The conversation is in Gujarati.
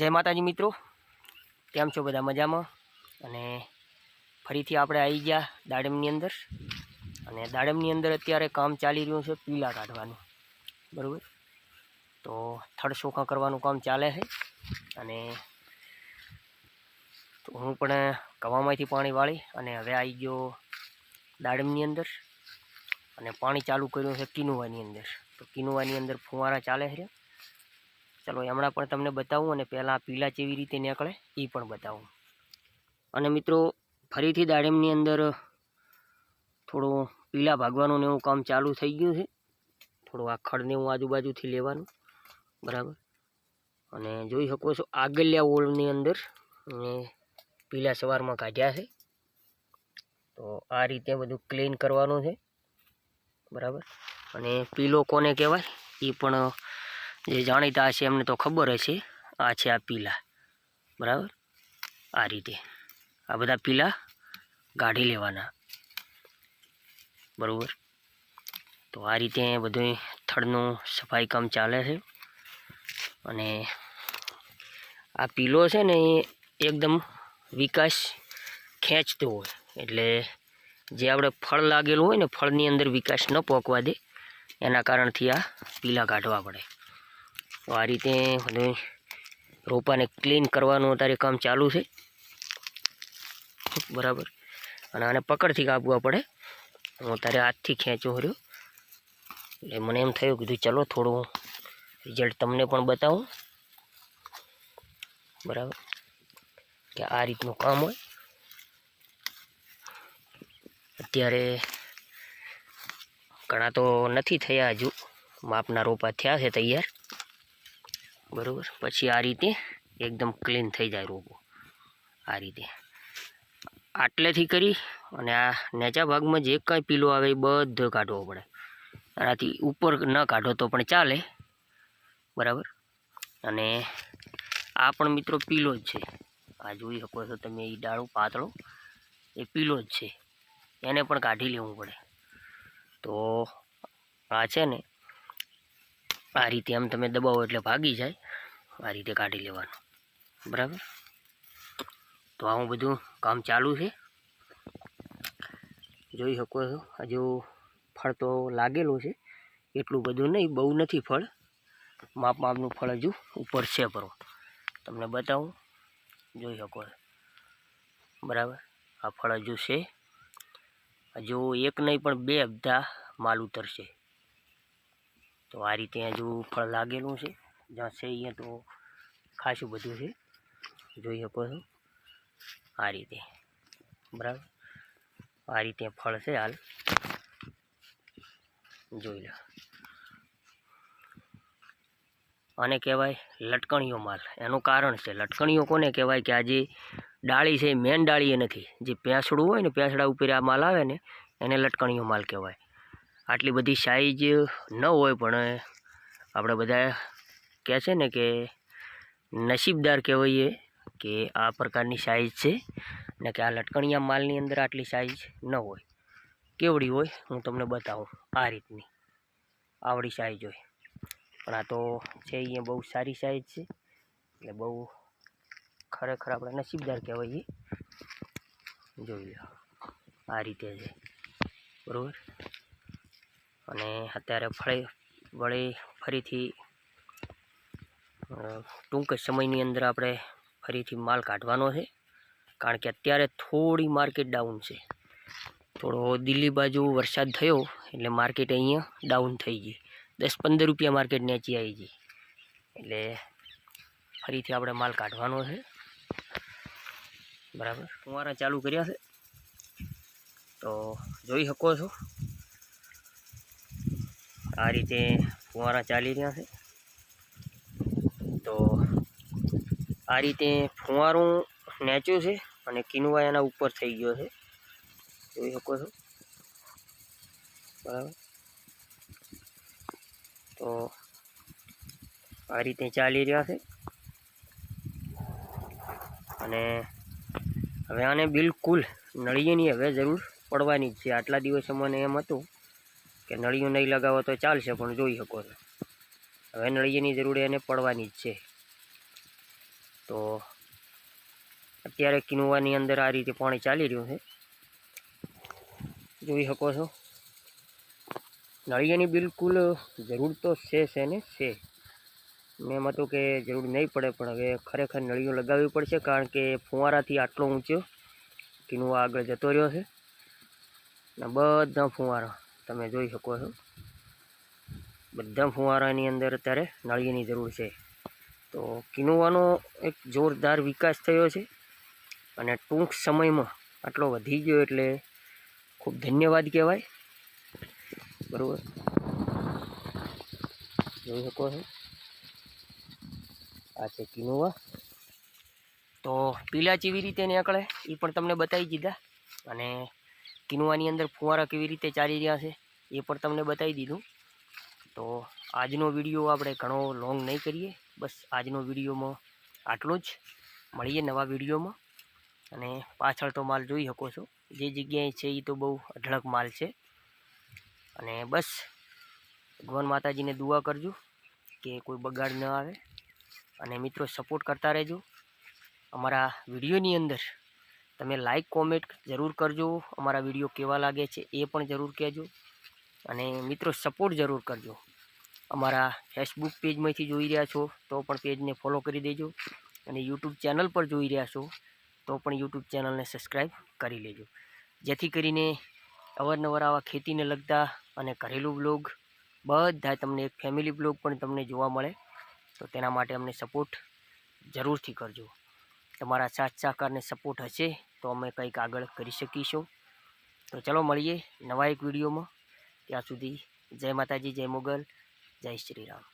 જય માતાજી મિત્રો. કેમ છો બધા મજામાં? અને ફરીથી આપણે આવી ગયા દાડમની અંદર. અને દાડમની અંદર અત્યારે કામ ચાલી રહ્યું છે પીલા કાઢવાનું. બરાબર? તો થડ સોખા કરવાનું કામ ચાલે છે. અને તો હું પણ કવામાંથી પાણી વાળી અને હવે આવી ગયો દાડમની અંદર. અને પાણી ચાલુ કર્યું છે કિનુવાની અંદર. તો કિનુવાની અંદર ફુવારા ચાલે છે. ચલો હમણાં પણ તમને બતાવું અને પહેલાં પીલા કેવી રીતે નીકળે એ પણ બતાવું. અને મિત્રો, ફરીથી દાડમની અંદર થોડું પીલા ભાગવાનું ને એવું કામ ચાલુ થઈ ગયું છે. થોડું આ ખડને હું આજુબાજુથી લેવાનું, બરાબર? અને જોઈ શકો છો આગળના ઓળની અંદર ને પીલા સવારમાં કાઢ્યા છે. તો આ રીતે બધું ક્લીન કરવાનું છે, બરાબર? અને પીલો કોને કહેવાય? એ પણ જે જાણીતા હશે એમને તો ખબર હશે. આ છે આ પીલા. બરાબર? આ રીતે. આ બધા પીલા કાઢી લેવાના. બરાબર? તો આ રીતે બધું થડનું સફાઈ કામ ચાલે છે. અને આ પીલો છે ને એ એકદમ વિકાસ ખેંચતો હોય. એટલે જે આપણે ફળ લાગેલું હોય ને ફળની અંદર વિકાસ ન પોકવા દે. એના કારણથી આ પીલા કાઢવા પડે. તો આ રીતે રોપાને ક્લીન કરવાનું અત્યારે કામ ચાલુ છે. બરાબર. અને આને પકડથી કાપવા પડે. હું અત્યારે હાથથી ખેંચો હર્યો એટલે મને એમ થયું કીધું ચલો થોડું રિઝલ્ટ તમને પણ બતાવું. બરાબર. કે આ રીતનું કામ હોય. અત્યારે ઘણા તો નથી થયા હજુ. માપના રોપા થયા છે તૈયાર. બરાબર? પછી આ રીતે એકદમ ક્લીન થઈ જાય રોગો. આ રીતે. આટલેથી કરી અને આ નેચા ભાગમાં જે કાંઈ પીલો આવે એ બધો કાઢવો પડે. આનાથી ઉપર ન કાઢો તો પણ ચાલે. બરાબર? અને આ પણ મિત્રો પીલો જ છે. આ જોઈ શકો છો તમે એ ડાળો, પાતળો, એ પીલો જ છે. એને પણ કાઢી લેવું પડે. તો આ છે ને, આ રીતે આમ તમે દબાવો એટલે ભાગી જાય. આ રીતે કાઢી લેવાનું. બરાબર? તો આવું બધું કામ ચાલુ છે. જોઈ શકો છો હજુ ફળ તો લાગેલું છે. એટલું બધું નહીં, બહુ નથી ફળ. માપ માપનું ફળ હજુ ઉપર છે પરો તમને બતાવું, જોઈ શકો બરાબર? આ ફળ હજુ છે. હજુ એક નહીં પણ બે અબધા માલ ઉતરશે. તો આ રીતે હજુ ફળ લાગેલું છે. જ્યાં છે અહીંયા તો ખાસું બધું છે. જોઈ શકો છો. આ રીતે. બરાબર? આ રીતે ફળ છે હાલ. જોઈ લો. આને કહેવાય લટકણીઓ માલ. એનું કારણ છે, લટકણીઓ કોને કહેવાય કે આ જે ડાળી છે મેન ડાળી એ નથી જે પેંસડું હોય ને પેંસડા ઉપર આ માલ આવે ને, એને લટકણીઓ માલ કહેવાય. આટલી બધી સાઈઝ ન હોય પણ આપણે બધા કહે છે ને કે નસીબદાર કહેવાઈએ કે આ પ્રકારની સાઇઝ છે ને કે આ લટકણિયા માલની અંદર આટલી સાઇઝ ન હોય. કેવડી હોય હું તમને બતાવું આ રીતની. આવડી સાઇઝ હોય. પણ આ તો છે અહીંયા બહુ સારી સાઈઝ છે. એટલે બહુ ખરેખર આપણે નસીબદાર કહેવાઈએ. જોઈ લો. આ રીતે છે. બરાબર? અને અત્યારે ફળી વળી ફરીથી ટૂંક સમયની અંદર આપણે ફરીથી માલ કાઢવાનો છે. કારણ કે અત્યારે થોડી માર્કેટ ડાઉન છે. થોડો દિલ્હી બાજુ વરસાદ થયો એટલે માર્કેટ અહીંયા ડાઉન થઈ ગઈ. દસ પંદર રૂપિયા માર્કેટ નીચે આવી ગઈ. એટલે ફરીથી આપણે માલ કાઢવાનો છે. બરાબર? ફુવારા ચાલુ કર્યા છે. તો જોઈ શકો છો. આ રીતે ફુવારા ચાલી રહ્યા છે. તો આ રીતે ફુવારું નેચ્યું છે અને કિનુવા એના ઉપર થઈ ગયો છે. જોઈ શકો છો. બરાબર. તો આ રીતે ચાલી રહ્યા છે. અને હવે આને બિલકુલ નળિયેની હવે જરૂર પડવાની જ છે. આટલા દિવસે મને એમ હતું કે નળિયું નહીં લગાવો તો ચાલશે, પણ જોઈ શકો છો. હવે નળિયેની જરૂર એને પડવાની જ છે. તો અત્યારે કિનુવાની અંદર આ રીતે પાણી ચાલી રહ્યું છે. જોઈ શકો છો. નળિયાની બિલકુલ જરૂર તો છે છે ને છે. મેં એમ હતું કે જરૂર નહીં પડે, પણ હવે ખરેખર નળીઓ લગાવવી પડશે, કારણ કે ફુવારાથી આટલો ઊંચો કિનુવા આગળ જતો રહ્યો છે. ને બધા ફુવારા તમે જોઈ શકો છો. બધા ફુવારાની અંદર અત્યારે નળિયાની જરૂર છે. તો કિનોવાનો એક જોરદાર વિકાસ થયો છે અને ટૂંક સમયમાં આટલો વધી ગયો એટલે ખૂબ ધન્યવાદ કહેવાય. બરાબર? જોઈ શકો છો? આ છે કિનોવા. તો પીલા કેવી રીતે નીકળે એ પણ તમને બતાવી દીધા અને કિનોવાની અંદર ફુવારા કેવી રીતે ચાલી રહ્યા છે એ પણ તમને બતાવી દીધું. તો આજનો વીડિયો આપણે ઘણો લોંગ નહીં કરીએ. બસ આજનો વિડીયોમાં આટલું જ. મળીએ નવા વિડીયોમાં. અને પાછળ તો માલ જોઈ શકો છો. જે જગ્યાએ છે એ તો બહુ અઢળક માલ છે. અને બસ, ભગવાન માતાજીને દુઆ કરજો કે કોઈ બગાડ ન આવે. અને મિત્રો સપોર્ટ કરતા રહેજો. અમારા વિડીયોની અંદર તમે લાઈક કોમેન્ટ જરૂર કરજો. અમારા વીડિયો કેવા લાગે છે એ પણ જરૂર કહેજો. અને મિત્રો સપોર્ટ જરૂર કરજો. અમારા ફેસબુક પેજમાંથી જોઈ રહ્યા છો, તો પણ પેજને ફોલો કરી દેજો અને યુટ્યુબ ચેનલ પર જોઈ રહ્યા છો, તો પણ યુટ્યુબ ચેનલને સબસ્ક્રાઈબ કરી લેજો. જેથી કરીને અવારનવાર આવા ખેતીને લગતા અને ઘરેલું બ્લોગ બધા તમને એક ફેમિલી બ્લોગ પણ તમને જોવા મળે, તો તેના માટે અમને સપોર્ટ જરૂરથી કરજો. તમારા સાથ સહકારને સપોર્ટ હશે, તો અમે કંઈક આગળ કરી શકીશું. તો ચલો મળીએ નવા એક વિડીયોમાં ત્યાં સુધી જય માતાજી, જય મોગલ. 在してるイラン。